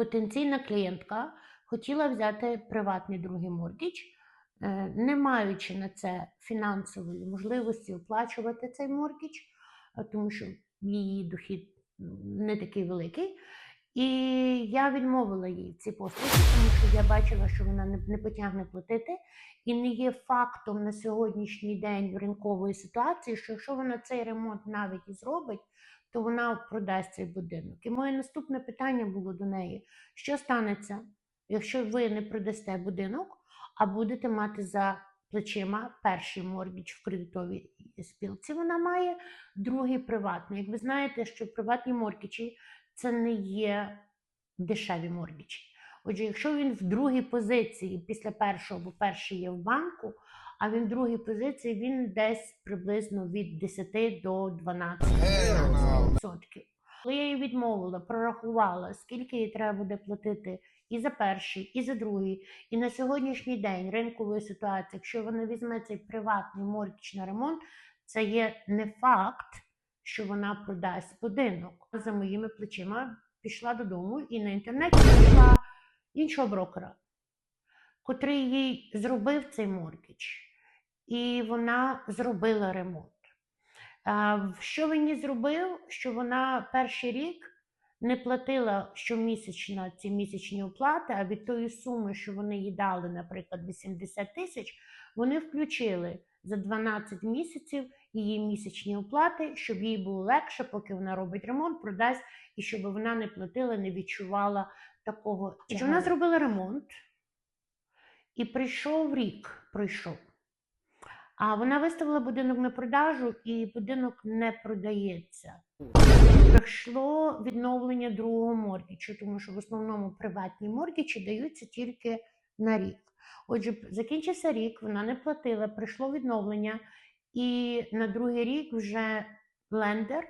потенційна клієнтка хотіла взяти приватний другий моргідж, е, не маючи на це фінансової можливості оплачувати цей моргідж, е, тому що її дохід не такий великий. І я відмовила їй в цій послуги, тому що я бачила, що вона не, не потягне платити, і не є фактом на сьогоднішній день ринкової ситуації, що якщо вона цей ремонт навіть і зробить, то вона продасть цей будинок. І моє наступне питання було до неї: що станеться, якщо ви не продасте будинок, а будете мати за плечима перший моргідж в кредитовій спілці? Вона має другий приватний. Як ви знаєте, що приватні моргіджі це не є дешеві моргіджі. Отже, якщо він в другій позиції після першого, бо перший є в банку, а він в другій позиції, він десь приблизно від 10 до 12 відсотків. Коли я їй відмовила, прорахувала, скільки їй треба буде платити і за перший, і за другий. І на сьогоднішній день ринкової ситуації, якщо вона візьме цей приватний моргідж на ремонт, це є не факт, що вона продасть будинок. За моїми плечима пішла додому і на інтернеті знайшла іншого брокера, котрий їй зробив цей моргідж, і вона зробила ремонт. Що він їй зробив? Що вона перший рік не платила щомісячно ці місячні оплати, а від тої суми, що вони їй дали, наприклад, 80 тисяч, вони включили за 12 місяців її місячні оплати, щоб їй було легше, поки вона робить ремонт, продасть, і щоб вона не платила, не відчувала такого. Вона зробила ремонт, і прийшов рік, пройшов. А вона виставила будинок на продажу, і будинок не продається. Прийшло відновлення другого моргічу, тому що в основному приватні моргічі даються тільки на рік. Отже, закінчився рік, вона не платила, прийшло відновлення, і на другий рік вже лендер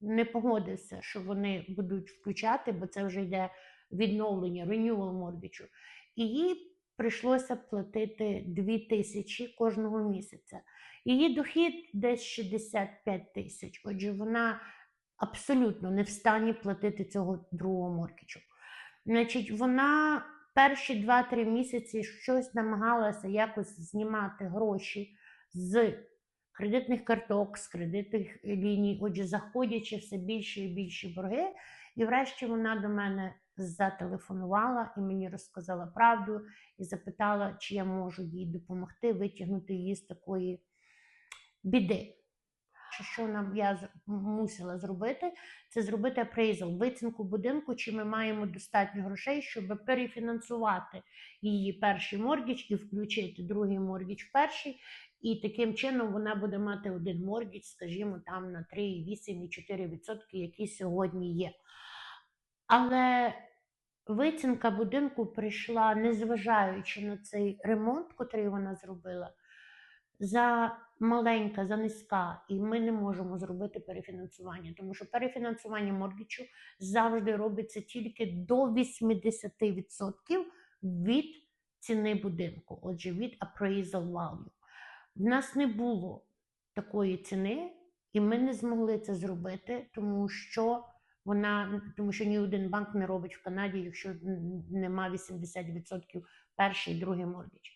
не погодився, що вони будуть включати, бо це вже йде відновлення, renewal моргічу. І їй прийшлося платити 2 тисячі кожного місяця. Її дохід десь 65 тисяч. Отже, вона абсолютно не в стані платити цього другого моргічу. Значить, вона перші 2-3 місяці щось намагалася якось знімати гроші з кредитних карток, з кредитних ліній, отже, заходячи все більше і більше борги. І врешті вона до мене зателефонувала і мені розказала правду і запитала, чи я можу їй допомогти витягнути її з такої біди. Що- нам я мусила зробити, це зробити апрейзал, вицінку будинку, чи ми маємо достатньо грошей, щоб перефінансувати її перший моргідж і включити другий моргідж в перший. І таким чином вона буде мати один моргідж, скажімо, там на 3,8 і 4%, які сьогодні є. Але вицінка будинку прийшла, незважаючи на цей ремонт, котрий вона зробила, за маленька, за низька, і ми не можемо зробити перефінансування, тому що перефінансування моргічу завжди робиться тільки до 80% від ціни будинку, отже, від appraisal value. В нас не було такої ціни, і ми не змогли це зробити, тому що вона, тому що ні один банк не робить в Канаді, якщо нема 80% перший і другий моргідж.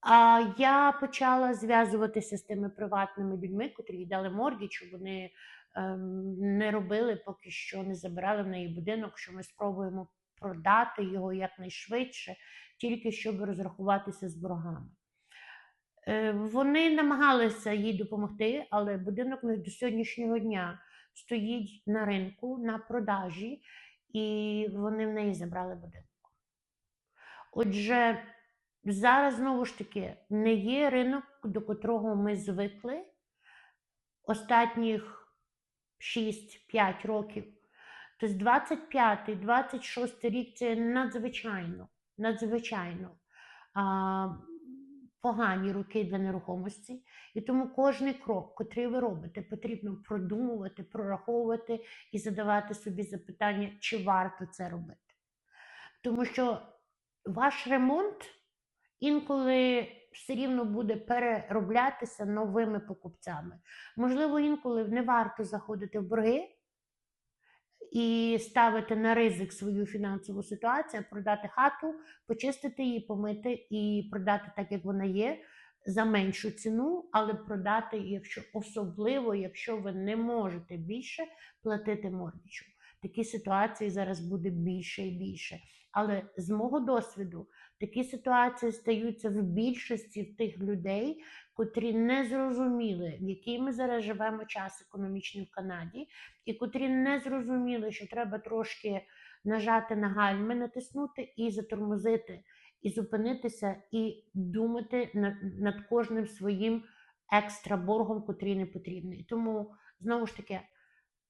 А я почала зв'язуватися з тими приватними людьми, котрі дали моргідж, вони ем, не робили поки що, не забирали в неї будинок, що ми спробуємо продати його якнайшвидше, тільки щоб розрахуватися з боргами. Е, Вони намагалися їй допомогти, але будинок до сьогоднішнього дня стоїть на ринку на продажі, і вони в неї забрали будинок. Отже, зараз знову ж таки не є ринок, до котрого ми звикли останніх 6-5 років. Тобто 25-26 рік це надзвичайно, надзвичайно погані роки для нерухомості. І тому кожний крок, котрий ви робите, потрібно продумувати, прораховувати і задавати собі запитання, чи варто це робити. Тому що ваш ремонт інколи все рівно буде перероблятися новими покупцями. Можливо, інколи не варто заходити в борги і ставити на ризик свою фінансову ситуацію, продати хату, почистити її, помити і продати так, як вона є, за меншу ціну, але продати, якщо особливо, якщо ви не можете більше платити мордічу. Такі ситуації зараз буде більше і більше. Але з мого досвіду такі ситуації стаються в більшості тих людей, котрі не зрозуміли, в який ми зараз живемо час економічний в Канаді, і котрі не зрозуміли, що треба трошки нажати на гальми, натиснути і затормозити, і зупинитися, і думати над, над кожним своїм екстра боргом, котрий не потрібний. Тому знову ж таки.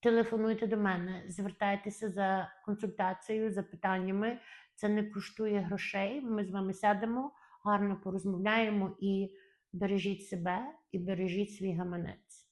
Телефонуйте до мене, звертайтеся за консультацією, за питаннями. Це не коштує грошей. Ми з вами сядемо, гарно порозмовляємо і бережіть себе і бережіть свій гаманець.